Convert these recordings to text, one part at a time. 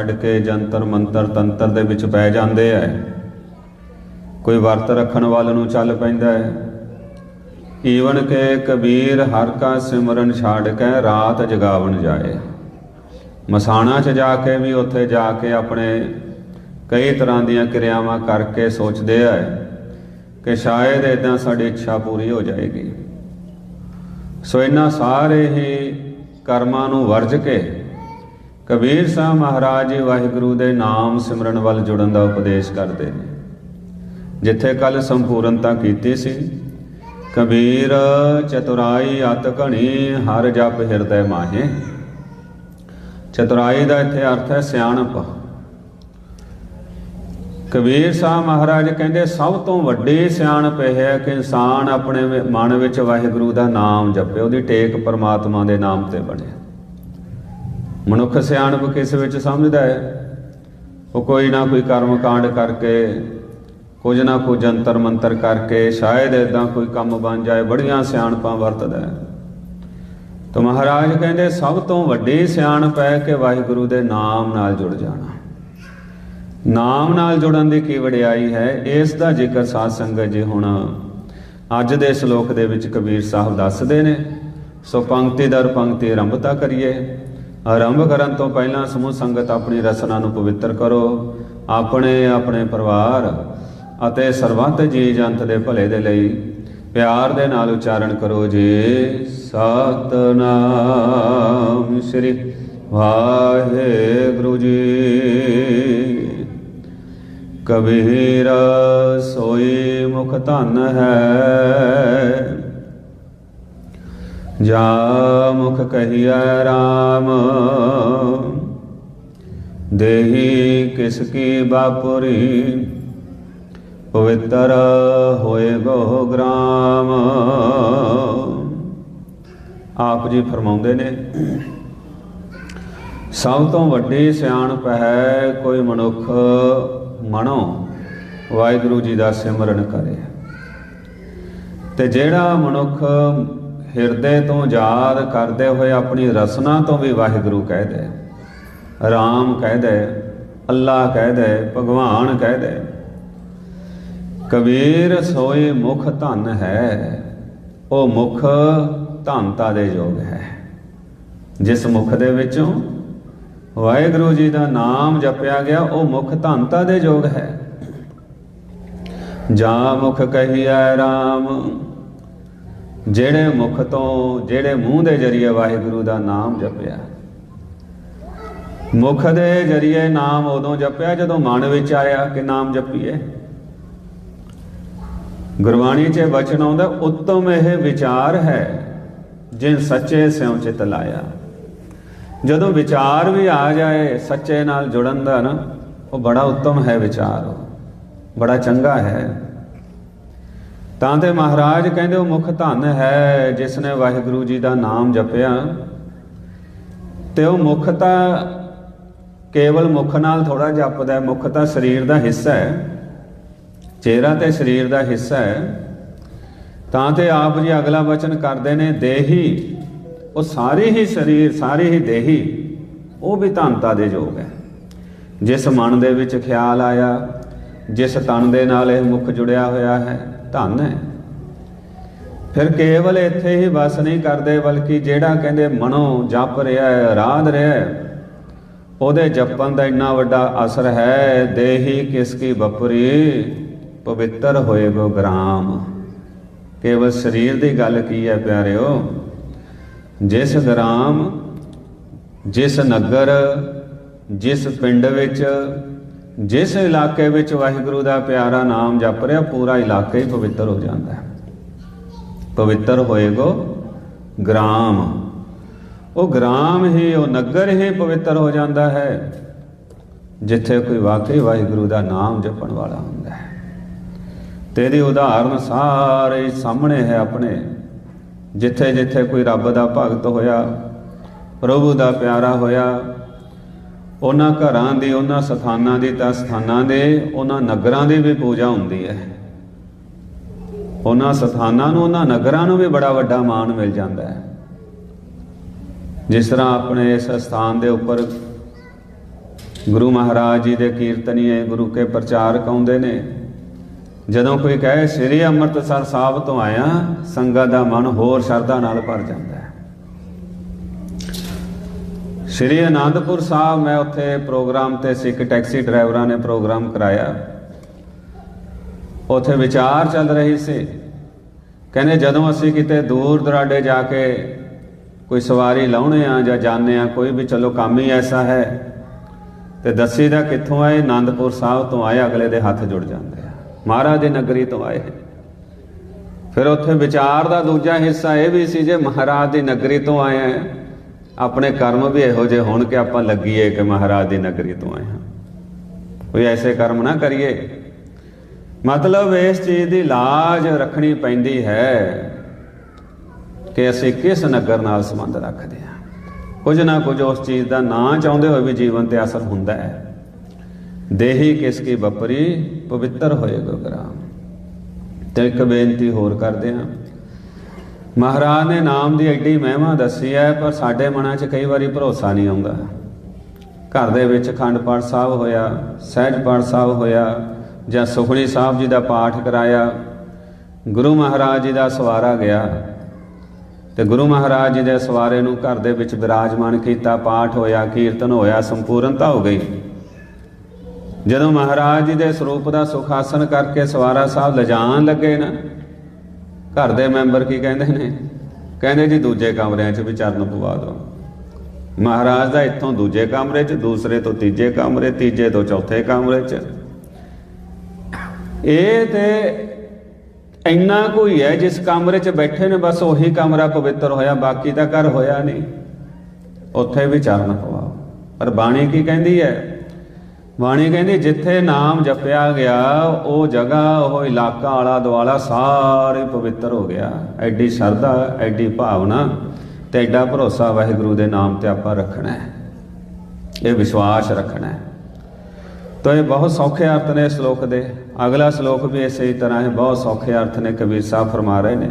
ਛੱਡ ਕੇ ਜੰਤਰ ਮੰਤਰ ਤੰਤਰ ਦੇ ਵਿੱਚ ਪੈ ਜਾਂਦੇ ਐ। ਕੋਈ ਵਰਤ ਰੱਖਣ ਵੱਲ ਨੂੰ ਚੱਲ ਪੈਂਦਾ ਹੈ ਈਵਨ ਕੇ ਕਬੀਰ ਹਰ ਕਾ ਸਿਮਰਨ ਛੱਡ ਕੇ ਰਾਤ ਜਗਾਵਣ ਜਾਏ। ਮਸਾਣਾ 'ਚ ਜਾ ਕੇ ਵੀ ਉੱਥੇ ਜਾ ਕੇ ਆਪਣੇ ਕਈ ਤਰ੍ਹਾਂ ਦੀਆਂ ਕਿਰਿਆਵਾਂ ਕਰਕੇ ਸੋਚਦੇ ਆ ਕਿ ਸ਼ਾਇਦ ਇਦਾਂ ਸਾਡੀ ਇੱਛਾ ਪੂਰੀ ਹੋ ਜਾਏਗੀ। ਸੋ ਇਹਨਾਂ ਸਾਰੇ ਹੀ ਕਰਮਾਂ ਨੂੰ ਵਰਜ ਕੇ ਕਬੀਰ ਸਾਹਿਬ ਮਹਾਰਾਜ ਜੀ ਵਾਹਿਗੁਰੂ ਦੇ ਨਾਮ ਸਿਮਰਨ ਵੱਲ ਜੁੜਨ ਦਾ ਉਪਦੇਸ਼ ਕਰਦੇ ਨੇ। ਜਿੱਥੇ ਕੱਲ ਸੰਪੂਰਨਤਾ ਕੀਤੀ ਸੀ, ਕਬੀਰ ਚਤੁਰਾਈ ਅਤ ਘਣੀ ਹਰ ਜਪ ਹਿਰਦੈ ਮਾਹੇ। ਚਤੁਰਾਈ ਦਾ ਇੱਥੇ ਅਰਥ ਹੈ ਸਿਆਣਪ। ਕਬੀਰ ਸਾਹਿਬ ਮਹਾਰਾਜ ਕਹਿੰਦੇ, ਸਭ ਤੋਂ ਵੱਡੀ ਸਿਆਣਪ ਇਹ ਹੈ ਕਿ ਇਨਸਾਨ ਆਪਣੇ ਮਨ ਵਿੱਚ ਵਾਹਿਗੁਰੂ ਦਾ ਨਾਮ ਜਪੇ, ਉਹਦੀ ਟੇਕ ਪਰਮਾਤਮਾ ਦੇ ਨਾਮ ਤੇ ਬਣੇ। ਮਨੁੱਖ ਸਿਆਣਪ ਕਿਸ ਵਿੱਚ ਸਮਝਦਾ ਹੈ? ਉਹ ਕੋਈ ਨਾ ਕੋਈ ਕਰਮ ਕਾਂਡ ਕਰਕੇ, ਕੁਝ ਨਾ ਕੁਝ ਜੰਤਰ ਮੰਤਰ ਕਰਕੇ, ਸ਼ਾਇਦ ਇਦਾਂ ਕੋਈ ਕੰਮ ਬਣ ਜਾਏ, ਬੜੀਆਂ ਸਿਆਣਪਾਂ ਵਰਤਦਾ ਹੈ। ਤਾਂ ਮਹਾਰਾਜ ਕਹਿੰਦੇ, ਸਭ ਤੋਂ ਵੱਡੀ ਸਿਆਣਪ ਹੈ ਕਿ ਵਾਹਿਗੁਰੂ ਦੇ ਨਾਮ ਨਾਲ ਜੁੜ ਜਾਣਾ। ਨਾਮ ਨਾਲ ਜੁੜਨ ਦੀ ਕੀ ਵਡਿਆਈ ਹੈ? ਇਸ ਦਾ ਜ਼ਿਕਰ ਸਾਧ ਸੰਗਤ ਜੀ ਹੁਣ ਅੱਜ ਦੇ ਸ਼ਲੋਕ ਦੇ ਵਿੱਚ ਕਬੀਰ ਸਾਹਿਬ ਦੱਸਦੇ ਨੇ। ਸੋ ਪੰਕਤੀ ਦਰ ਪੰਕਤੀ ਆਰੰਭਤਾ ਕਰੀਏ। ਆਰੰਭ ਕਰਨ ਤੋਂ ਪਹਿਲਾਂ ਸਮੂਹ ਸੰਗਤ ਆਪਣੀ ਰਸਨਾ ਨੂੰ ਪਵਿੱਤਰ ਕਰੋ। ਆਪਣੇ ਆਪਣੇ ਪਰਿਵਾਰ ਅਤੇ ਸਰਬੱਤ ਜੀ ਜੰਤ ਦੇ ਭਲੇ ਦੇ ਲਈ ਪਿਆਰ ਦੇ ਨਾਲ ਉਚਾਰਨ ਕਰੋ ਜੀ। ਸਤਨਾਮ ਸ੍ਰੀ ਵਾਹਿਗੁਰੂ ਜੀ। ਕਬੀਰ ਸੋਈ ਮੁਖ ਧਨ ਹੈ। ਜਾ ਮੁਖ ਕਹੀਐ RAM ਦੇਹੀ ਕਿਸ ਕੀ ਬਾਪੁਰੀ, ਪਵਿੱਤਰ ਹੋਏ ਗੋ ਗ੍ਰਾਮ। ਆਪ ਜੀ ਫਰਮਾਉਂਦੇ ਨੇ, ਸਭ ਤੋਂ ਵੱਡੀ ਸਿਆਣਪ ਹੈ ਕੋਈ ਮਨੁੱਖ ਮਨੋ, ਵਾਹਿਗੁਰੂ ਜੀ ਦਾ ਸਿਮਰਨ ਕਰੇ। ਤੇ ਜਿਹੜਾ ਮਨੁੱਖ ਹਿਰਦੇ ਤੋਂ ਯਾਦ ਕਰਦੇ ਹੋਏ ਆਪਣੀ ਰਸਨਾ ਤੋਂ ਵੀ ਵਾਹਿਗੁਰੂ ਕਹਿ ਦੇ। ਰਾਮ ਕਹਿ ਦੇ ਅੱਲਾ ਕਹਿ ਦੇ, ਭਗਵਾਨ ਕਹਿ ਦੇ। ਕਬੀਰ ਸੋਏ ਮੁਖ ਧਨ ਹੈ, ਉਹ ਮੁਖ ਧਨਤਾ ਦੇ ਯੋਗ ਹੈ। ਜਿਸ ਮੁਖ ਦੇ ਵਿੱਚੋਂ ਵਾਹਿਗੁਰੂ ਜੀ ਦਾ ਨਾਮ ਜਪਿਆ ਗਿਆ, ਉਹ ਮੁਖ ਧਨਤਾ ਦੇ ਯੋਗ ਹੈ। ਜਾ ਮੁਖ ਕਹੀਐ RAM ਜਿਹੜੇ ਮੁਖ ਤੋਂ, ਜਿਹੜੇ ਮੂੰਹ ਦੇ ਜਰੀਏ ਵਾਹਿਗੁਰੂ ਦਾ ਨਾਮ ਜਪਿਆ। ਮੁਖ ਦੇ ਜਰੀਏ ਨਾਮ ਉਦੋਂ ਜਪਿਆ ਜਦੋਂ ਮਨ ਵਿੱਚ ਆਇਆ ਕਿ ਨਾਮ ਜਪੀਏ। ਗੁਰਬਾਣੀ 'ਚ ਵਚਨ ਆਉਂਦਾ, ਉੱਤਮ ਇਹ ਵਿਚਾਰ ਹੈ ਜਿਨ ਸੱਚੇ ਸਿਉ ਚਿਤ ਲਾਇਆ। ਜਦੋਂ ਵਿਚਾਰ ਵੀ ਆ ਜਾਏ, ਸੱਚੇ ਨਾਲ ਜੁੜਨ ਦਾ ਨਾ, ਉਹ ਬੜਾ ਉੱਤਮ ਹੈ ਵਿਚਾਰ। ਉਹ ਬੜਾ ਚੰਗਾ ਹੈ। ਤਾਂ ਤੇ ਮਹਾਰਾਜ ਕਹਿੰਦੇ, ਉਹ ਮੁਖ ਧਨ ਹੈ ਜਿਸ ਨੇ ਵਾਹਿਗੁਰੂ ਜੀ ਦਾ ਨਾਮ ਜਪਿਆ। ਤੇ ਉਹ ਮੁਖ ਤਾਂ ਕੇਵਲ ਮੁਖ ਨਾਲ ਥੋੜਾ ਜਪਦਾ ਹੈ, ਮੁਖ ਤਾਂ ਸਰੀਰ ਦਾ ਹਿੱਸਾ ਹੈ। ਚਿਹਰਾ ਤੇ ਸਰੀਰ ਦਾ ਹਿੱਸਾ ਹੈ। ਤਾਂ ਤੇ ਆਪ ਜੀ ਅਗਲਾ ਵਚਨ ਕਰਦੇ ਨੇ, ਦੇਹੀ, ਉਹ ਸਾਰੇ ਹੀ ਸਰੀਰ, ਸਾਰੇ ਹੀ ਦੇਹੀ, ਉਹ ਵੀ ਧਨਤਾ ਦੇ ਯੋਗ ਹੈ। ਜਿਸ ਮਨ ਦੇ ਵਿੱਚ ਖਿਆਲ ਆਇਆ, ਜਿਸ ਤਨ ਦੇ ਨਾਲ ਇਹ ਮੁਖ ਜੁੜਿਆ ਹੋਇਆ ਹੈ ਧਨ ਹੈ। ਫਿਰ ਕੇਵਲ ਇੱਥੇ ਹੀ ਬਸ ਨਹੀਂ ਕਰਦੇ, ਬਲਕਿ ਜਿਹੜਾ ਕਹਿੰਦੇ ਮਨੋਂ ਜਪ ਰਿਹਾ ਹੈ ਆਰਾਧ ਰਿਹਾ ਹੈ, ਉਹਦੇ ਜਪਣ ਦਾ ਇੰਨਾ ਵੱਡਾ ਅਸਰ ਹੈ, ਦੇਹੀ ਕਿਸ ਕੀ ਬਪਰੀ, ਪਵਿੱਤਰ ਹੋਏਗੋ ਗ੍ਰਾਮ। ਕੇਵਲ ਸਰੀਰ ਦੀ ਗੱਲ ਕੀ ਹੈ ਪਿਆਰਿਓ? ਜਿਸ ਗ੍ਰਾਮ, ਜਿਸ ਨਗਰ, ਜਿਸ ਪਿੰਡ ਵਿੱਚ ਜਿਸ ਇਲਾਕੇ ਵਿੱਚ ਵਾਹਿਗੁਰੂ ਦਾ ਪਿਆਰਾ ਨਾਮ ਜਪ ਰਿਹਾ, ਪੂਰਾ ਇਲਾਕਾ ਹੀ ਪਵਿੱਤਰ ਹੋ ਜਾਂਦਾ ਹੈ। ਪਵਿੱਤਰ ਹੋਏਗੋ ਗ੍ਰਾਮ। ਉਹ ਗ੍ਰਾਮ ਹੀ, ਉਹ ਨਗਰ ਹੀ ਪਵਿੱਤਰ ਹੋ ਜਾਂਦਾ ਹੈ, ਜਿੱਥੇ ਕੋਈ ਵਾਕਈ ਵਾਹਿਗੁਰੂ ਦਾ ਨਾਮ ਜਪਣ ਵਾਲਾ ਹੁੰਦਾ ਹੈ। ਤੇ ਇਹਦੀ ਉਦਾਹਰਨ ਸਾਰੇ ਸਾਹਮਣੇ ਹੈ ਆਪਣੇ। ਜਿੱਥੇ ਜਿੱਥੇ ਕੋਈ ਰੱਬ ਦਾ ਭਗਤ ਹੋਇਆ, ਪ੍ਰਭੂ ਦਾ ਪਿਆਰਾ ਹੋਇਆ ਉਹਨਾਂ ਘਰਾਂ ਦੀ, ਉਹਨਾਂ ਸਥਾਨਾਂ ਦੀ ਤਾਂ ਸਥਾਨਾਂ ਦੇ, ਉਹਨਾਂ ਨਗਰਾਂ ਦੀ ਵੀ ਪੂਜਾ ਹੁੰਦੀ ਹੈ। ਉਹਨਾਂ ਸਥਾਨਾਂ ਨੂੰ, ਉਹਨਾਂ ਨਗਰਾਂ ਨੂੰ ਵੀ ਬੜਾ ਵੱਡਾ ਮਾਣ ਮਿਲ ਜਾਂਦਾ ਹੈ। ਜਿਸ ਤਰ੍ਹਾਂ ਆਪਣੇ ਇਸ ਸਥਾਨ ਦੇ ਉੱਪਰ ਗੁਰੂ ਮਹਾਰਾਜ ਜੀ ਦੇ ਕੀਰਤਨੀਏ ਗੁਰੂ ਕੇ ਪ੍ਰਚਾਰਕ ਆਉਂਦੇ ਨੇ। ਜਦੋਂ ਕੋਈ ਕਹੇ, ਸ੍ਰੀ ਅੰਮ੍ਰਿਤਸਰ ਸਾਹਿਬ ਤੋਂ ਆਇਆ, ਸੰਗਤ ਦਾ ਮਨ ਹੋਰ ਸ਼ਰਧਾ ਨਾਲ ਭਰ ਜਾਂਦਾ ਹੈ। ਸ੍ਰੀ ਆਨੰਦਪੁਰ ਸਾਹਿਬ ਮੈਂ ਉੱਥੇ ਪ੍ਰੋਗਰਾਮ ਤੇ ਸਿੱਖ ਟੈਕਸੀ ਡਰਾਈਵਰਾਂ ਨੇ ਪ੍ਰੋਗਰਾਮ ਕਰਾਇਆ। ਉੱਥੇ ਵਿਚਾਰ ਚੱਲ ਰਹੀ ਸੀ। ਕਹਿੰਦੇ ਜਦੋਂ ਅਸੀਂ ਕਿਤੇ ਦੂਰ ਦਰਾਡੇ ਜਾ ਕੇ ਕੋਈ ਸਵਾਰੀ ਲਾਉਣੇ ਆ ਜਾਂ ਜਾਣੇ ਆ, ਕੋਈ ਵੀ ਚਲੋ ਕੰਮ ਹੀ ਐਸਾ ਹੈ, ਤੇ ਦੱਸੀ ਦਾ ਕਿੱਥੋਂ ਆਏ? ਆਨੰਦਪੁਰ ਸਾਹਿਬ ਤੋਂ ਆਏ, ਅਗਲੇ ਦੇ ਹੱਥ ਜੁੜ ਜਾਂਦੇ ਆ। ਮਹਾਰਾਜ ਦੀ ਨਗਰੀ ਤੋਂ ਆਏ। ਫਿਰ ਉੱਥੇ ਵਿਚਾਰ ਦਾ ਦੂਜਾ ਹਿੱਸਾ ਇਹ ਵੀ ਸੀ ਜੇ ਮਹਾਰਾਜ ਦੀ ਨਗਰੀ ਤੋਂ ਆਏ ਆ ਆਪਣੇ ਕਰਮ ਵੀ ਇਹੋ ਜਿਹੇ ਹੋਣ ਕਿ ਆਪਾਂ ਲੱਗੀਏ ਕਿ ਮਹਾਰਾਜ ਦੀ ਨਗਰੀ ਤੋਂ ਆਏ ਹਾਂ। ਕੋਈ ਐਸੇ ਕਰਮ ਨਾ ਕਰੀਏ। ਮਤਲਬ ਇਸ ਚੀਜ਼ ਦੀ ਲਾਜ ਰੱਖਣੀ ਪੈਂਦੀ ਹੈ ਕਿ ਅਸੀਂ ਕਿਸ ਨਗਰ ਨਾਲ ਸੰਬੰਧ ਰੱਖਦੇ ਹਾਂ। ਕੁਝ ਨਾ ਕੁਝ ਉਸ ਚੀਜ਼ ਦਾ ਨਾਂ ਚਾਹੁੰਦੇ ਹੋਏ ਵੀ ਜੀਵਨ ਤੇ ਅਸਰ ਹੁੰਦਾ ਹੈ। ਦੇਹੀ ਕਿਸ ਕੀ ਬਪਰੀ ਪਵਿੱਤਰ ਹੋਏ ਗੁਰਗ੍ਰਾਮ। ਤੇ ਇੱਕ ਬੇਨਤੀ ਹੋਰ ਕਰਦੇ ਹਾਂ। ਮਹਾਰਾਜ ਨੇ ਨਾਮ ਦੀ ਐਡੀ ਮਹਿਮਾ ਦੱਸੀ ਹੈ, ਪਰ ਸਾਡੇ ਮਨਾਂ 'ਚ ਕਈ ਵਾਰੀ ਭਰੋਸਾ ਨਹੀਂ ਆਉਂਦਾ। ਘਰ ਦੇ ਵਿੱਚ ਅਖੰਡ ਪਾਠ ਸਾਹਿਬ ਹੋਇਆ ਸਹਿਜ ਪਾਠ ਸਾਹਿਬ ਹੋਇਆ, ਜਾਂ ਸੁਖਣੀ ਸਾਹਿਬ ਜੀ ਦਾ ਪਾਠ ਕਰਾਇਆ, ਗੁਰੂ ਮਹਾਰਾਜ ਜੀ ਦਾ ਸਵਾਰਾ ਗਿਆ। ਤੇ ਗੁਰੂ ਮਹਾਰਾਜ ਜੀ ਦੇ ਸਵਾਰੇ ਨੂੰ ਘਰ ਦੇ ਵਿੱਚ ਵਿਰਾਜਮਾਨ ਕੀਤਾ, ਪਾਠ ਹੋਇਆ, ਕੀਰਤਨ ਹੋਇਆ, ਸੰਪੂਰਨਤਾ ਹੋ ਗਈ। ਜਦੋਂ ਮਹਾਰਾਜ ਜੀ ਦੇ ਸਰੂਪ ਦਾ ਸੁਖਾਸਨ ਕਰਕੇ ਸਵਾਰਾ ਸਾਹਿਬ ਲਿਜਾਣ ਲੱਗੇ ਨਾ ਘਰ ਦੇ ਮੈਂਬਰ ਕੀ ਕਹਿੰਦੇ ਨੇ? ਕਹਿੰਦੇ ਜੀ ਦੂਜੇ ਕਮਰਿਆਂ 'ਚ ਵੀ ਚਰਨ ਪਵਾ ਦਿਓ। ਮਹਾਰਾਜ ਦਾ ਇੱਥੋਂ ਦੂਜੇ ਕਮਰੇ 'ਚ, ਦੂਸਰੇ ਤੋਂ ਤੀਜੇ ਕਮਰੇ, ਤੀਜੇ ਤੋਂ ਚੌਥੇ ਕਮਰੇ 'ਚ। ਇਹ ਤੇ ਇੰਨਾ ਕੋਈ ਹੈ ਜਿਸ ਕਮਰੇ 'ਚ ਬੈਠੇ ਨੇ, ਬਸ ਉਹੀ ਕਮਰਾ ਪਵਿੱਤਰ ਹੋਇਆ, ਬਾਕੀ ਤਾਂ ਘਰ ਹੋਇਆ ਨਹੀਂ। ਉੱਥੇ ਵੀ ਚਰਨ ਪਵਾਓ। ਪਰ ਬਾਣੀ ਕੀ ਕਹਿੰਦੀ ਹੈ? ਬਾਣੀ ਕਹਿੰਦੀ, ਜਿੱਥੇ ਨਾਮ ਜਪਿਆ ਗਿਆ, ਉਹ ਜਗ੍ਹਾ, ਉਹ ਇਲਾਕਾ ਆਲਾ ਦੁਆਲਾ ਸਾਰੇ ਪਵਿੱਤਰ ਹੋ ਗਿਆ। ਐਡੀ ਸ਼ਰਧਾ, ਐਡੀ ਭਾਵਨਾ ਤੇ ਐਡਾ ਭਰੋਸਾ ਵਾਹਿਗੁਰੂ ਦੇ ਨਾਮ ਤੇ ਆਪਾਂ ਰੱਖਣਾ ਹੈ। ਇਹ ਵਿਸ਼ਵਾਸ ਰੱਖਣਾ ਹੈ। ਤਾਂ ਇਹ ਬਹੁਤ ਸੌਖੇ ਅਰਥ ਨੇ ਸ਼ਲੋਕ ਦੇ। ਅਗਲਾ ਸ਼ਲੋਕ ਵੀ ਇਸੇ ਤਰ੍ਹਾਂ ਹੈ। ਬਹੁਤ ਸੌਖੇ ਅਰਥ ਨੇ ਕਬੀਰ ਸਾਹਿਬ ਫਰਮਾ ਰਹੇ ਨੇ।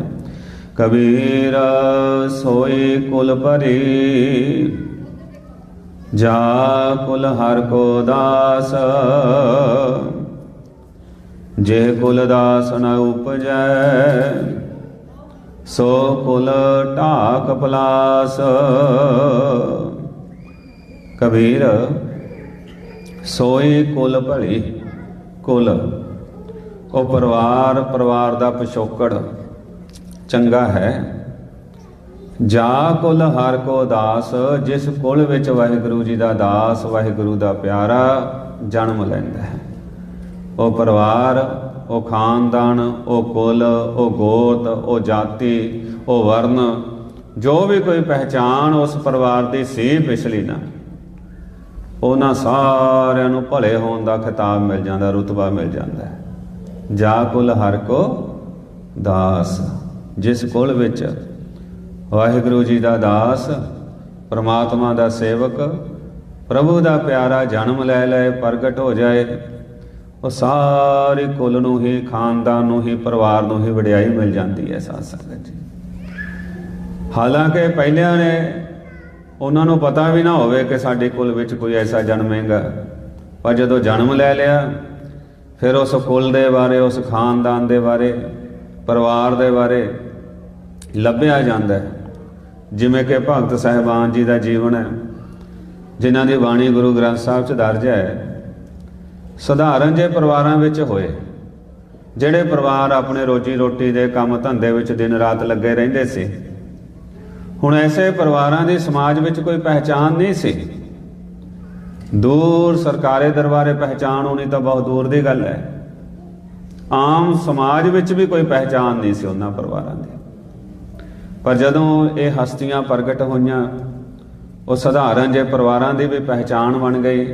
ਕਬੀਰ ਸੋਈ ਕੁਲ ਭਰੀ ਜਾ ਕੁਲ ਹਰ ਕੋ ਦਾਸ। ਜੇ ਕੁਲ ਦਾਸ ਨ ਉਪਜੈ, ਸੋ ਕੁਲ ਢਾਕ ਪਲਾਸ। ਕਬੀਰ, ਸੋਈ ਕੁਲ ਭਲੀ ਕੁਲ, ਉਹ ਪਰਿਵਾਰ ਪਰਿਵਾਰ ਦਾ ਪਿਛੋਕੜ ਚੰਗਾ ਹੈ। ਜਾ ਕੁਲ ਹਰ ਕੋ ਦਾਸ, ਜਿਸ ਕੁਲ ਵਿੱਚ ਵਾਹਿਗੁਰੂ ਜੀ ਦਾ ਦਾਸ, ਵਾਹਿਗੁਰੂ ਦਾ ਪਿਆਰਾ ਜਨਮ ਲੈਂਦਾ ਹੈ। ਉਹ ਪਰਿਵਾਰ, ਉਹ ਖਾਨਦਾਨ, ਉਹ ਕੁਲ, ਉਹ ਗੋਤ, ਉਹ ਜਾਤੀ, ਉਹ ਵਰਨ ਜੋ ਵੀ ਕੋਈ ਪਹਿਚਾਨ ਉਸ ਪਰਿਵਾਰ ਦੀ ਸੀ ਪਿਛਲੀ ਨਾ, ਉਹਨਾਂ ਸਾਰਿਆਂ ਨੂੰ ਭਲੇ ਹੋਣ ਦਾ ਖਿਤਾਬ ਮਿਲ ਜਾਂਦਾ, ਰਤਬਾ ਮਿਲ ਜਾਂਦਾ ਜਾ ਕੁਲ ਹਰ ਕੋ ਦਾਸ, ਜਿਸ ਕੁਲ ਵਿੱਚ ਵਾਹਿਗੁਰੂ ਜੀ ਦਾ ਦਾਸ, ਪ੍ਰਮਾਤਮਾ ਦਾ ਸੇਵਕ, ਪ੍ਰਭੂ ਦਾ ਪਿਆਰਾ ਜਨਮ ਲੈ ਲੈ ਪ੍ਰਗਟ ਹੋ ਜਾਏ। ਉਹ ਸਾਰੇ ਕੁੱਲ ਨੂੰ ਹੀ, ਖਾਨਦਾਨ ਨੂੰ ਹੀ, ਪਰਿਵਾਰ ਨੂੰ ਹੀ ਵਡਿਆਈ ਮਿਲ ਜਾਂਦੀ ਹੈ ਸਾਧ ਸੰਗਤ ਜੀ। ਹਾਲਾਂਕਿ ਪਹਿਲਿਆਂ ਨੇ ਉਹਨਾਂ ਨੂੰ ਪਤਾ ਵੀ ਨਾ ਹੋਵੇ ਕਿ ਸਾਡੇ ਕੁੱਲ ਵਿੱਚ ਕੋਈ ਐਸਾ ਜਨਮੇਗਾ ਪਰ ਜਦੋਂ ਜਨਮ ਲੈ ਲਿਆ, ਫਿਰ ਉਸ ਕੁੱਲ ਦੇ ਬਾਰੇ, ਉਸ ਖਾਨਦਾਨ ਦੇ ਬਾਰੇ, ਪਰਿਵਾਰ ਦੇ ਬਾਰੇ ਲੱਭਿਆ ਜਾਂਦਾ ਹੈ। ਜਿਵੇਂ ਕਿ ਭਗਤ ਸਾਹਿਬਾਨ ਜੀ ਦਾ ਜੀਵਨ ਹੈ, ਜਿਨ੍ਹਾਂ ਦੀ ਬਾਣੀ ਗੁਰੂ ਗ੍ਰੰਥ ਸਾਹਿਬ 'ਚ ਦਰਜ ਹੈ, ਸਧਾਰਨ ਜੇ ਪਰਿਵਾਰਾਂ ਵਿੱਚ ਹੋਏ, ਜਿਹੜੇ ਪਰਿਵਾਰ ਆਪਣੇ ਰੋਜੀ ਰੋਟੀ ਦੇ ਕੰਮ ਧੰਦੇ ਵਿੱਚ ਦਿਨ ਰਾਤ ਲੱਗੇ ਰਹਿੰਦੇ ਸੀ, ਹੁਣ ਐਸੇ ਪਰਿਵਾਰਾਂ ਦੀ ਸਮਾਜ ਵਿੱਚ ਕੋਈ ਪਹਿਚਾਨ ਨਹੀਂ ਸੀ। ਦੂਰ ਸਰਕਾਰੀ ਦਰਬਾਰੇ ਪਹਿਚਾਨ ਹੋਣੀ ਤਾਂ ਬਹੁਤ ਦੂਰ ਦੀ ਗੱਲ ਹੈ। ਆਮ ਸਮਾਜ ਵਿੱਚ ਵੀ ਕੋਈ ਪਹਿਚਾਨ ਨਹੀਂ ਸੀ ਉਹਨਾਂ ਪਰਿਵਾਰਾਂ ਦੀ। ਪਰ ਜਦੋਂ ਇਹ ਹਸਤੀਆਂ ਪ੍ਰਗਟ ਹੋਈਆਂ, ਉਹ ਸਧਾਰਨ ਜੇ ਪਰਿਵਾਰਾਂ ਦੀ ਵੀ ਪਹਿਚਾਣ ਬਣ ਗਈ।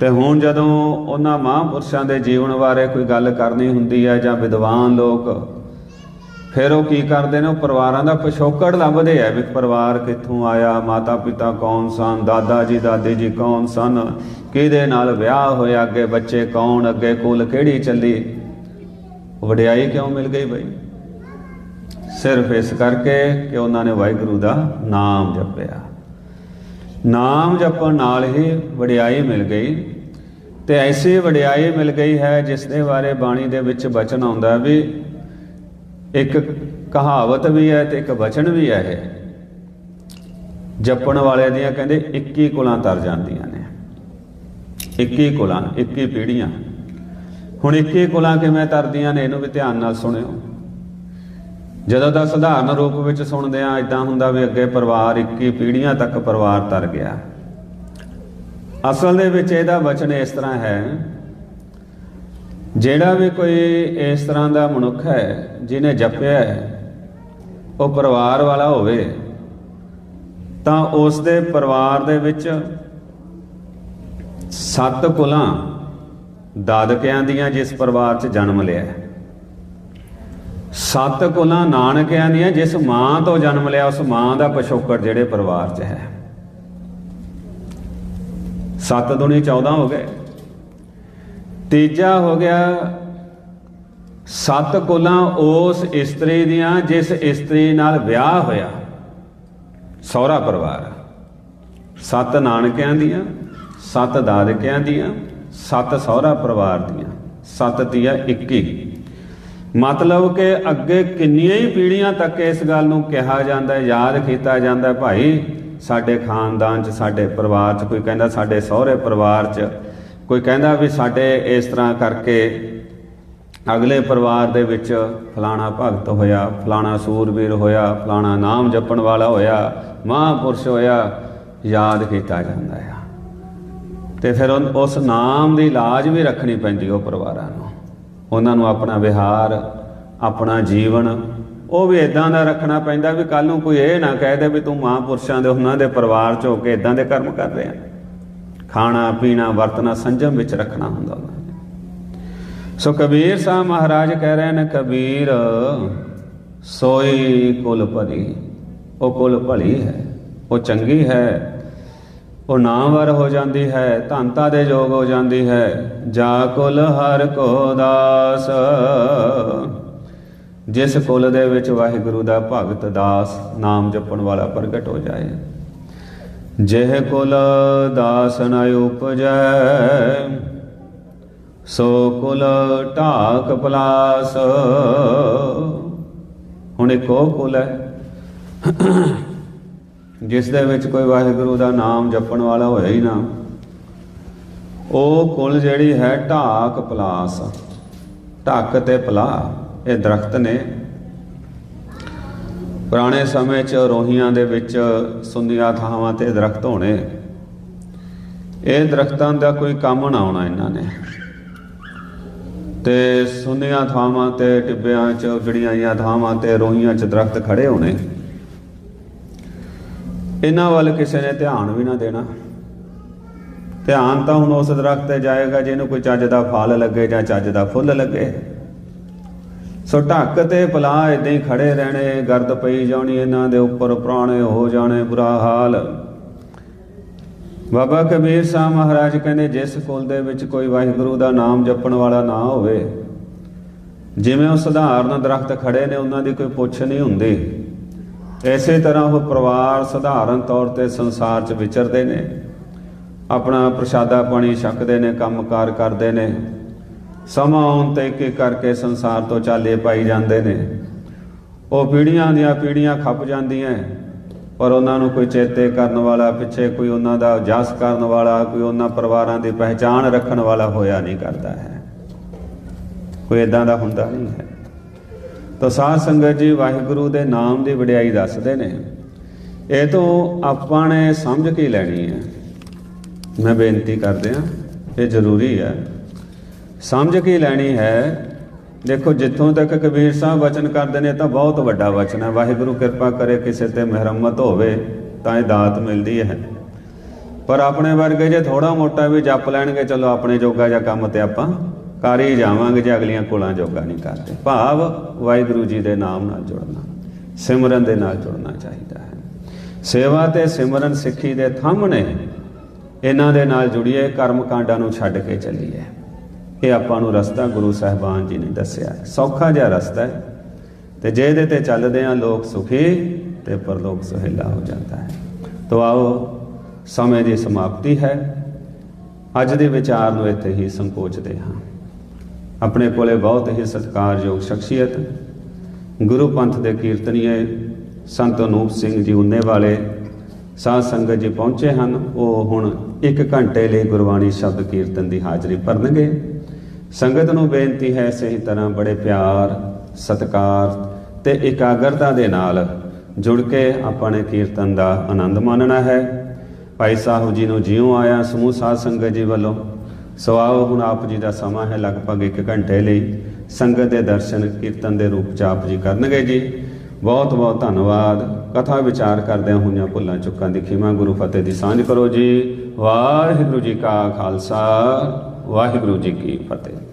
ਤੇ ਹੁਣ ਜਦੋਂ ਉਹਨਾਂ ਮਹਾਂਪੁਰਸ਼ਾਂ ਦੇ ਜੀਵਨ ਬਾਰੇ ਕੋਈ ਗੱਲ ਕਰਨੀ ਹੁੰਦੀ ਹੈ ਜਾਂ ਵਿਦਵਾਨ ਲੋਕ, ਫਿਰ ਉਹ ਕੀ ਕਰਦੇ ਨੇ? ਉਹ ਪਰਿਵਾਰਾਂ ਦਾ ਪਿਛੋਕੜ ਲੱਭਦੇ ਆ ਵੀ ਪਰਿਵਾਰ ਕਿੱਥੋਂ ਆਇਆ ਮਾਤਾ ਪਿਤਾ ਕੌਣ ਸਨ, ਦਾਦਾ ਜੀ, ਦਾਦੀ ਜੀ ਕੌਣ ਸਨ, ਕਿਹਦੇ ਨਾਲ ਵਿਆਹ ਹੋਇਆ, ਅੱਗੇ ਬੱਚੇ ਕੌਣ, ਅੱਗੇ ਕੁਲ ਕਿਹੜੀ ਚੱਲੀ? ਵਡਿਆਈ ਕਿਉਂ ਮਿਲ ਗਈ ਬਈ? ਸਿਰਫ ਇਸ ਕਰਕੇ ਕਿ ਉਹਨਾਂ ਨੇ ਵਾਹਿਗੁਰੂ ਦਾ ਨਾਮ ਜਪਿਆ। ਨਾਮ ਜਪਣ ਨਾਲ ਹੀ ਵਡਿਆਈ ਮਿਲ ਗਈ ਤੇ ਐਸੀ ਵਡਿਆਈ ਮਿਲ ਗਈ ਹੈ ਜਿਸ ਦੇ ਬਾਰੇ ਬਾਣੀ ਦੇ ਵਿੱਚ ਬਚਨ ਆਉਂਦਾ ਵੀ ਇੱਕ ਕਹਾਵਤ ਵੀ ਹੈ ਤੇ ਇੱਕ ਬਚਨ ਵੀ ਹੈ ਇਹ। ਜਪਣ ਵਾਲਿਆਂ ਦੀਆਂ ਕਹਿੰਦੇ 21 ਕੁਲਾਂ ਤਰ ਜਾਂਦੀਆਂ ਨੇ। 21 ਕੁਲਾਂ 21 ਪੀੜੀਆਂ ਹੁਣ 21 ਕੁਲਾਂ ਕਿਵੇਂ ਤਰਦੀਆਂ ਨੇ ਇਹਨੂੰ ਵੀ ਧਿਆਨ ਨਾਲ ਸੁਣਿਓ। ਜਦੋਂ ਦਾ ਸਧਾਰਨ ਰੂਪ ਵਿੱਚ ਸੁਣਦੇ ਆ ਇਦਾਂ ਹੁੰਦਾ ਵੀ ਅੱਗੇ ਪਰਿਵਾਰ 21 ਪੀੜ੍ਹੀਆਂ ਤੱਕ ਪਰਿਵਾਰ ਤਰ ਗਿਆ। ਅਸਲ ਦੇ ਵਿੱਚ ਇਹਦਾ ਵਚਨ ਇਸ ਤਰ੍ਹਾਂ ਹੈ, ਜਿਹੜਾ ਵੀ ਕੋਈ ਇਸ ਤਰ੍ਹਾਂ ਦਾ ਮਨੁੱਖ ਹੈ, ਜਿਹਨੇ ਜਪਿਆ ਹੈ, ਉਹ ਪਰਿਵਾਰ ਵਾਲਾ ਹੋਵੇ, ਤਾਂ ਉਸ ਦੇ ਪਰਿਵਾਰ ਦੇ ਵਿੱਚ ਸੱਤ ਕੁਲਾਂ ਦਾਦਕਿਆਂ ਦੀਆਂ ਜਿਸ ਪਰਿਵਾਰ 'ਚ ਜਨਮ ਲਿਆ ਹੈ। ਸੱਤ ਕੁਲਾਂ ਨਾਨਕਿਆਂ ਦੀਆਂ, ਜਿਸ ਮਾਂ ਤੋਂ ਜਨਮ ਲਿਆ, ਉਸ ਮਾਂ ਦਾ ਪਿਛੋਕੜ ਜਿਹੜੇ ਪਰਿਵਾਰ 'ਚ ਹੈ। ਸੱਤ ਦੁਨੀ 14 ਹੋ ਗਏ। ਤੀਜਾ ਹੋ ਗਿਆ, ਸੱਤ ਕੁਲਾਂ ਉਸ ਇਸਤਰੀ ਦੀਆਂ, ਜਿਸ ਇਸਤਰੀ ਨਾਲ ਵਿਆਹ ਹੋਇਆ। ਸਹੁਰਾ ਪਰਿਵਾਰ। ਸੱਤ ਨਾਨਕਿਆਂ ਦੀਆਂ, ਸੱਤ ਦਾਦਕਿਆਂ ਦੀਆਂ, ਸੱਤ ਸਹੁਰਾ ਪਰਿਵਾਰ ਦੀਆਂ, ਸੱਤ ਤੀਆ 21 ਮਤਲਬ ਕਿ ਅੱਗੇ ਕਿੰਨੀਆਂ ਹੀ ਪੀੜ੍ਹੀਆਂ ਤੱਕ ਇਸ ਗੱਲ ਨੂੰ ਕਿਹਾ ਜਾਂਦਾ ਹੈ, ਯਾਦ ਕੀਤਾ ਜਾਂਦਾ ਹੈ, ਭਾਈ ਸਾਡੇ ਖਾਨਦਾਨ 'ਚ, ਸਾਡੇ ਪਰਿਵਾਰ 'ਚ, ਕੋਈ ਕਹਿੰਦਾ ਸਾਡੇ ਸਹੁਰੇ ਪਰਿਵਾਰ 'ਚ, ਕੋਈ ਕਹਿੰਦਾ ਵੀ ਸਾਡੇ ਇਸ ਤਰ੍ਹਾਂ ਕਰਕੇ ਅਗਲੇ ਪਰਿਵਾਰ ਦੇ ਵਿੱਚ ਫਲਾਣਾ ਭਗਤ ਹੋਇਆ, ਫਲਾਣਾ ਸੂਰਬੀਰ ਹੋਇਆ, ਫਲਾਣਾ ਨਾਮ ਜਪਣ ਵਾਲਾ ਹੋਇਆ, ਮਹਾਂਪੁਰਸ਼ ਹੋਇਆ, ਯਾਦ ਕੀਤਾ ਜਾਂਦਾ ਹੈ ਤੇ ਫਿਰ ਉਸ ਨਾਮ ਦੀ ਲਾਜ ਵੀ ਰੱਖਣੀ ਪੈਂਦੀ ਉਹ ਪਰਿਵਾਰਾਂ ਨੂੰ। ਉਹਨਾਂ ਨੂੰ ਆਪਣਾ ਵਿਹਾਰ, ਆਪਣਾ ਜੀਵਨ, ਉਹ ਵੀ ਇਦਾਂ ਦਾ ਰੱਖਣਾ ਪੈਂਦਾ ਵੀ ਕੱਲ ਨੂੰ ਕੋਈ ਇਹ ਨਾ ਕਹਿ ਦੇ ਵੀ ਤੂੰ ਮਹਾਂਪੁਰਸ਼ਾਂ ਦੇ ਉਹਨਾਂ ਦੇ ਪਰਿਵਾਰ ਚ ਹੋ ਕੇ ਇਦਾਂ ਦੇ ਕਰਮ ਕਰ ਰਿਹਾ। ਖਾਣਾ, ਪੀਣਾ, ਵਰਤਣਾ ਸੰਜਮ ਵਿੱਚ ਰੱਖਣਾ ਹੁੰਦਾ ਉਹਨਾਂ ਨੇ। ਸੋ ਕਬੀਰ ਸਾਹਿਬ ਮਹਾਰਾਜ ਕਹਿ ਰਹੇ ਨੇ, ਕਬੀਰ, ਸੋਈ ਕੁਲ ਭਰੀ ਉਹ ਕੁਲ ਭਲੀ ਹੈ, ਉਹ ਚੰਗੀ ਹੈ ਉਹ ਨਾਮਵਰ ਹੋ ਜਾਂਦੀ ਹੈ, ਧੰਤਾ ਦੇ ਯੋਗ ਹੋ ਜਾਂਦੀ ਹੈ, ਜਾ ਕੁਲ ਹਰ ਕੋ ਦਾਸ। ਜਿਸ ਕੁਲ ਦੇ ਵਿੱਚ ਵਾਹਿਗੁਰੂ ਦਾ ਭਗਤ ਦਾਸ, ਨਾਮ ਜਪਣ ਵਾਲਾ ਪ੍ਰਗਟ ਹੋ ਜਾਏ। ਜਿਹ ਕੁਲ ਦਾਸ ਨ ਉਪਜੈ, ਸੋ ਕੁਲ ਢਾਕ ਪਲਾਸ। ਹੁਣ ਇੱਕ ਉਹ ਕੁਲ ਹੈ। ਜਿਸ ਦੇ ਵਿੱਚ ਕੋਈ ਵਾਹਿਗੁਰੂ ਦਾ ਨਾਮ ਜਪਣ ਵਾਲਾ ਹੋਇਆ ਹੀ ਨਾ, ਉਹ ਕੁਲ ਜਿਹੜੀ ਹੈ ਢਾਕ ਪਲਾਸ, ਢੱਕ ਤੇ ਪਲਾ, ਇਹ ਦਰਖਤ ਨੇ। ਪੁਰਾਣੇ ਸਮੇਂ 'ਚ ਰੋਹੀਆਂ ਦੇ ਵਿੱਚ ਸੁੰਦੀਆਂ ਥਾਵਾਂ ਤੇ ਦਰਖਤ ਹੋਣੇ। ਇਹ ਦਰਖਤਾਂ ਦਾ ਕੋਈ ਕੰਮ ਨਾ ਆਉਣਾ ਇਹਨਾਂ ਨੇ। ਤੇ ਸੁੰਨੀਆਂ ਥਾਵਾਂ ਤੇ, ਟਿੱਬਿਆਂ 'ਚ ਉਜੜੀਆਂ ਥਾਵਾਂ ਤੇ ਰੋਹੀਆਂ 'ਚ ਦਰਖਤ ਖੜੇ ਹੋਣੇ। ਇਹਨਾਂ ਵੱਲ ਕਿਸੇ ਨੇ ਧਿਆਨ ਵੀ ਨਾ ਦੇਣਾ। ਧਿਆਨ ਤਾਂ ਹੁਣ ਉਸ ਦਰਖਤ ਤੇ ਜਾਏਗਾ ਜਿਹਨੂੰ ਕੋਈ ਚੱਜ ਦਾ ਫਲ ਲੱਗੇ ਜਾਂ ਚੱਜ ਦਾ ਫੁੱਲ ਲੱਗੇ। ਸੋ ਢੱਕ ਤੇ ਪਲਾ ਇਦਾਂ ਹੀ ਖੜੇ ਰਹਿਣੇ, ਗਰਦ ਪਈ ਜਾਣੀ ਇਹਨਾਂ ਦੇ ਉੱਪਰ, ਪੁਰਾਣੇ ਹੋ ਜਾਣੇ, ਬੁਰਾ ਹਾਲ। ਬਾਬਾ ਕਬੀਰ ਸਾਹਿਬ ਮਹਾਰਾਜ ਕਹਿੰਦੇ, ਜਿਸ ਕੁਲ ਦੇ ਵਿੱਚ ਕੋਈ ਵਾਹਿਗੁਰੂ ਦਾ ਨਾਮ ਜਪਣ ਵਾਲਾ ਨਾ ਹੋਵੇ, ਜਿਵੇਂ ਉਹ ਸਧਾਰਨ ਦਰਖਤ ਖੜੇ ਨੇ, ਉਹਨਾਂ ਦੀ ਕੋਈ ਪੁੱਛ ਨਹੀਂ ਹੁੰਦੀ। ਐਸੇ ਤਰ੍ਹਾਂ ਉਹ ਪਰਿਵਾਰ ਸਧਾਰਨ ਤੌਰ ਤੇ ਸੰਸਾਰ 'ਚ ਵਿਚਰਦੇ ਨੇ, ਆਪਣਾ ਪ੍ਰਸ਼ਾਦਾ ਪਾਣੀ ਛਕਦੇ ਨੇ, ਕੰਮਕਾਰ ਕਰਦੇ ਨੇ। ਸਮਾਂ ਆਉਣ ਤੇ ਇੱਕ ਇੱਕ ਕਰਕੇ ਸੰਸਾਰ ਤੋਂ ਚਾਲੇ ਪਾਈ ਜਾਂਦੇ ਨੇ। ਉਹ ਪੀੜ੍ਹੀਆਂ ਦੀਆਂ ਪੀੜ੍ਹੀਆਂ ਖੱਪ ਜਾਂਦੀਆਂ ਪਰ ਉਹਨਾਂ ਨੂੰ ਕੋਈ ਚੇਤੇ ਕਰਨ ਵਾਲਾ ਪਿੱਛੇ ਕੋਈ ਉਹਨਾਂ ਦਾ ਜਸ ਕਰਨ ਵਾਲਾ, ਕੋਈ ਉਹਨਾਂ ਪਰਿਵਾਰਾਂ ਦੀ ਪਹਿਚਾਣ ਰੱਖਣ ਵਾਲਾ ਹੋਇਆ ਨਹੀਂ ਕਰਦਾ ਹੈ। ਕੋਈ ਇਦਾਂ ਦਾ ਹੁੰਦਾ ਨਹੀਂ ਹੈ। ਤਾਂ ਸਾਧ ਸੰਗਤ ਜੀ ਵਾਹਿਗੁਰੂ ਦੇ ਨਾਮ ਦੀ ਵਡਿਆਈ ਦੱਸਦੇ ਨੇ। ਇਹ ਤੋਂ ਆਪਾਂ ਨੇ ਸਮਝ ਕੇ ਲੈਣੀ ਹੈ। ਮੈਂ ਬੇਨਤੀ ਕਰਦੇ ਹਾਂ, ਇਹ ਜ਼ਰੂਰੀ ਹੈ। ਸਮਝ ਕੇ ਲੈਣੀ ਹੈ। ਦੇਖੋ, ਜਿੱਥੋਂ ਤੱਕ ਕਬੀਰ ਸਾਹਿਬ ਵਚਨ ਕਰਦੇ ਨੇ ਤਾਂ ਬਹੁਤ ਵੱਡਾ ਵਚਨ ਹੈ। ਵਾਹਿਗੁਰੂ ਕਿਰਪਾ ਕਰੇ ਕਿਸੇ ਤੇ ਮਿਹਰਮਤ ਹੋਵੇ, ਤਾਂ ਇਹ ਦਾਤ ਮਿਲਦੀ ਹੈ। ਪਰ ਆਪਣੇ ਵਰਗੇ ਜੇ ਥੋੜਾ ਮੋਟਾ ਵੀ ਜਪ ਲੈਣਗੇ, ਚਲੋ ਆਪਣੇ ਜੋਗਾ ਜਾਂ ਕੰਮ ਤੇ ਆਪਾਂ ਕਰ ਹੀ ਜਾਵਾਂਗੇ ਜੇ ਅਗਲੀਆਂ ਕੋਲਾਂ ਜੋਗਾ ਨਹੀਂ ਕਰਦੇ। ਭਾਵ ਵਾਹਿਗੁਰੂ ਜੀ ਦੇ ਨਾਮ ਨਾਲ ਜੁੜਨਾ, ਸਿਮਰਨ ਦੇ ਨਾਲ ਜੁੜਨਾ ਚਾਹੀਦਾ ਹੈ। ਸੇਵਾ ਤੇ ਸਿਮਰਨ ਸਿੱਖੀ ਦੇ ਥੰਮ ਨੇ ਇਹਨਾਂ ਦੇ ਨਾਲ ਜੁੜੀਏ, ਕਰਮ ਕਾਂਡਾਂ ਨੂੰ ਛੱਡ ਕੇ ਚੱਲੀਏ। ਇਹ ਆਪਾਂ ਨੂੰ ਰਸਤਾ ਗੁਰੂ ਸਾਹਿਬਾਨ ਜੀ ਨੇ ਦੱਸਿਆ। ਸੌਖਾ ਜਿਹਾ ਰਸਤਾ ਹੈ ਤੇ ਜੇ ਇਹਦੇ ਤੇ ਚੱਲਦੇ ਆ ਲੋਕ ਸੁਖੀ ਤੇ ਪਰਲੋਕ ਸੁਹੇਲਾ ਹੋ ਜਾਂਦਾ ਹੈ। ਤੋ ਆਓ, ਸਮੇਂ ਦੀ ਸਮਾਪਤੀ ਹੈ। ਅੱਜ ਦੇ ਵਿਚਾਰ ਨੂੰ ਇੱਥੇ ਹੀ ਸੰਕੋਚਦੇ ਹਾਂ। ਆਪਣੇ ਕੋਲੇ ਬਹੁਤ ਹੀ ਸਤਿਕਾਰਯੋਗ ਸ਼ਖਸੀਅਤ, ਗੁਰੂ ਪੰਥ ਦੇ ਕੀਰਤਨੀਏ ਸੰਤ ਅਨੂਪ ਸਿੰਘ ਜੀ ਉਨੇ ਵਾਲੇ ਸਾਧ ਸੰਗਤ ਜੀ ਪਹੁੰਚੇ ਹਨ। ਉਹ ਹੁਣ 1 ਘੰਟੇ ਲਈ ਗੁਰਬਾਣੀ ਸ਼ਬਦ ਕੀਰਤਨ ਦੀ ਹਾਜ਼ਰੀ ਭਰਨਗੇ। ਸੰਗਤ ਨੂੰ ਬੇਨਤੀ ਹੈ ਸਹੀ ਤਰ੍ਹਾਂ ਬੜੇ ਪਿਆਰ, ਸਤਿਕਾਰ ਤੇ ਇਕਾਗਰਤਾ ਦੇ ਨਾਲ ਜੁੜ ਕੇ ਆਪਾਂ ਨੇ ਕੀਰਤਨ ਦਾ ਆਨੰਦ ਮਾਣਨਾ ਹੈ। ਭਾਈ ਸਾਹਿਬ ਜੀ ਨੂੰ ਜਿਉਂ ਆਇਆ ਸਮੂਹ ਸਾਧ ਸੰਗਤ ਜੀ ਵੱਲੋਂ ਸੋ ਆਓ ਹੁਣ ਆਪ ਜੀ ਦਾ ਸਮਾਂ ਹੈ ਲਗਭਗ 1 ਘੰਟੇ ਲਈ। ਸੰਗਤ ਦੇ ਦਰਸ਼ਨ, ਕੀਰਤਨ ਦੇ ਰੂਪ ਚ ਆਪ ਜੀ ਕਰਨਗੇ ਜੀ। ਬਹੁਤ ਬਹੁਤ ਧੰਨਵਾਦ। ਕਥਾ ਵਿਚਾਰ ਕਰਦਿਆਂ ਹੋਈਆਂ ਭੁੱਲਾਂ ਚੁੱਕਾਂ ਦੀ ਖਿਮਾ ਗੁਰੂ ਫਤਿਹ ਦੀ ਸਾਂਝ ਕਰੋ ਜੀ। ਵਾਹਿਗੁਰੂ ਜੀ ਕਾ ਖਾਲਸਾ, ਵਾਹਿਗੁਰੂ ਜੀ ਕੀ ਫਤਿਹ।